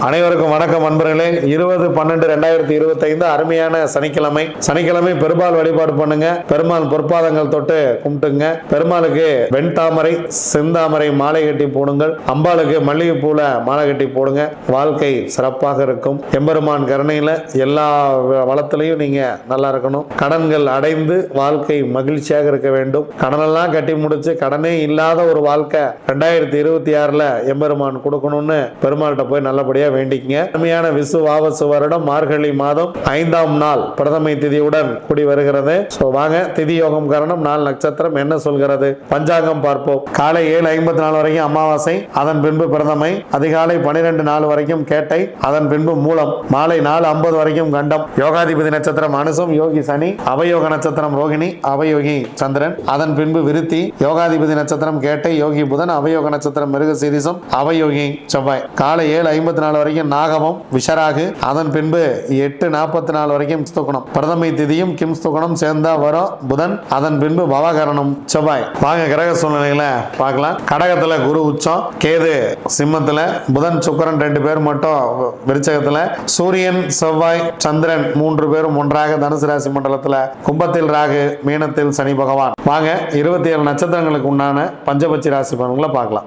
அனைவருக்கும் வணக்கம் அன்பர்களே இருபது பன்னெண்டு ரெண்டாயிரத்தி இருபத்தைந்து அருமையான சனிக்கிழமை. சனிக்கிழமை பெருமாள் வழிபாடு பண்ணுங்க. பெருமாள் பொற்பாதங்கள் தொட்டு கும்பிட்டுங்க. பெருமாளுக்கு வெண்தாமரை செந்தாமரை மாலை கட்டி போடுங்கள். அம்பாளுக்கு மல்லிகைப்பூல மாலை கட்டி போடுங்க. வாழ்க்கை சிறப்பாக இருக்கும். எம்பெருமான் கருணையில எல்லா வ- வளத்திலையும் நீங்க நல்லா இருக்கணும். கடன்கள் அடைந்து வாழ்க்கை மகிழ்ச்சியாக இருக்க வேண்டும். கடனெல்லாம் கட்டி முடிச்சு கடனே இல்லாத ஒரு வாழ்க்கை ரெண்டாயிரத்தி இருபத்தி ஆறுல எம்பெருமான் கொடுக்கணும்னு பெருமாள்கிட்ட போய் நல்லபடியா வேண்டிக்கங்க. அருமையான விசுவாவசு வருடம் மார்கழி மாதம் ஐந்தாம் நாள் பிரதமை திதியுடன் கூடி வருகிறது. ஸோ வாங்க திதி யோகம் காரணம் நாள் நட்சத்திரம் என்ன சொல்கிறது? பஞ்சாங்கம் பார்ப்போம். காலை ஏழு ஐம்பத்தி நாலு வரைக்கும் அமாவாசை அதன் பின்பு பிரதமை அதிகாலை பனிரெண்டு நாள் வரைக்கும் கேட்டை அதன் பின்பு மூலம் மாலை நாலு ஐம்பது வரைக்கும் கண்டம் யோகாதிபதி நட்சத்திரம் அனுசம் யோகி சனி அவயோக நட்சத்திரம் ரோகிணி அவயோகி சந்திரன் அதன் பின்பு விருத்தி யோகாதிபதி நட்சத்திரம் கேட்டை யோகி புதன் அவயோக நட்சத்திரம் மிருக சீரிசம் அவயோகி செவ்வாய். காலை ஏழு ஐம்பத்தி நாலு வரைக்கும் நாகமம் விஷராகு. அதன் பின்பு எட்டு நாற்பத்தி நாலு வரைக்கும் ஸ்துகணம் பிரதமை திதியும் கிம் ஸ்துகணம் சேர்ந்தா வரும் புதன். அதன் பின்பு பவகரணம் செவ்வாய். வாங்க கிரக சூழ்நிலைகளை பார்க்கலாம். கடகத்துல குரு உச்சம். கேது சிம்மத்துல. புதன் சுக்கிரன் ரெண்டு பேர் மட்டும் விருச்சகத்துல. சூரியன் செவ்வாய் சந்திரன் மூன்று பேரும் ஒன்றாக தனுசு ராசி மண்டலத்துல. கும்பத்தில் ராகு மீனத்தில் சனி பகவான். வாங்க இருபத்தி ஏழு நட்சத்திரங்களுக்கு உண்டான பஞ்சபட்சி ராசி பலன்களை பார்க்கலாம்.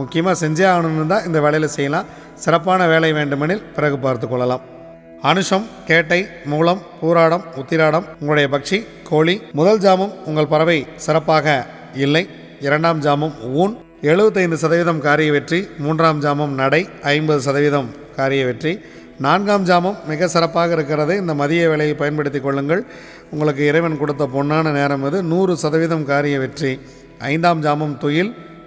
முக்கியமாக செஞ்சே ஆகணும்னு தான் இந்த வேலையில் செய்யலாம். சிறப்பான வேலை வேண்டுமெனில் பிறகு பார்த்து கொள்ளலாம். அனுஷம் கேட்டை மூலம் பூராடம் உத்திராடம் உங்களுடைய பக்ஷி கோழி முதல் ஜாமம் உங்கள் பறவை சிறப்பாக இல்லை. இரண்டாம் ஜாமம் ஊன். எழுபத்தைந்து சதவீதம் காரிய வெற்றி மூன்றாம் ஜாமம் நடை ஐம்பது சதவீதம் காரிய வெற்றி. நான்காம் ஜாமம் மிக சிறப்பாக இருக்கிறது. இந்த மதிய வேலையை பயன்படுத்தி கொள்ளுங்கள். உங்களுக்கு இறைவன் கொடுத்த பொன்னான நேரம் இது நூறு சதவீதம் காரிய வெற்றி. ஐந்தாம் ஜாமம் துயில்.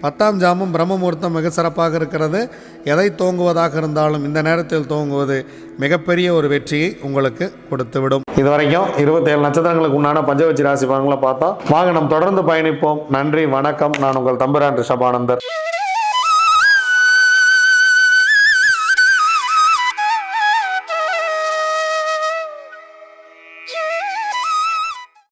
பத்தாம் ஜாமம் பிரம்ம முகூர்த்தம் மிக சிறப்பாக இருக்கிறது. எதை தோங்குவதாக இருந்தாலும் இந்த நேரத்தில் தோங்குவது மிகப்பெரிய ஒரு வெற்றியை உங்களுக்கு கொடுத்துவிடும். இது வரைக்கும் இருபத்தேழு நட்சத்திரங்களுக்கு உண்டான பஞ்சவச்சி ராசி பலன்களை பார்த்தோம் வாங்க நாம் தொடர்ந்து பயணிப்போம். நன்றி வணக்கம். நான் உங்கள் தம்புரான் ரிஷபானந்தர்.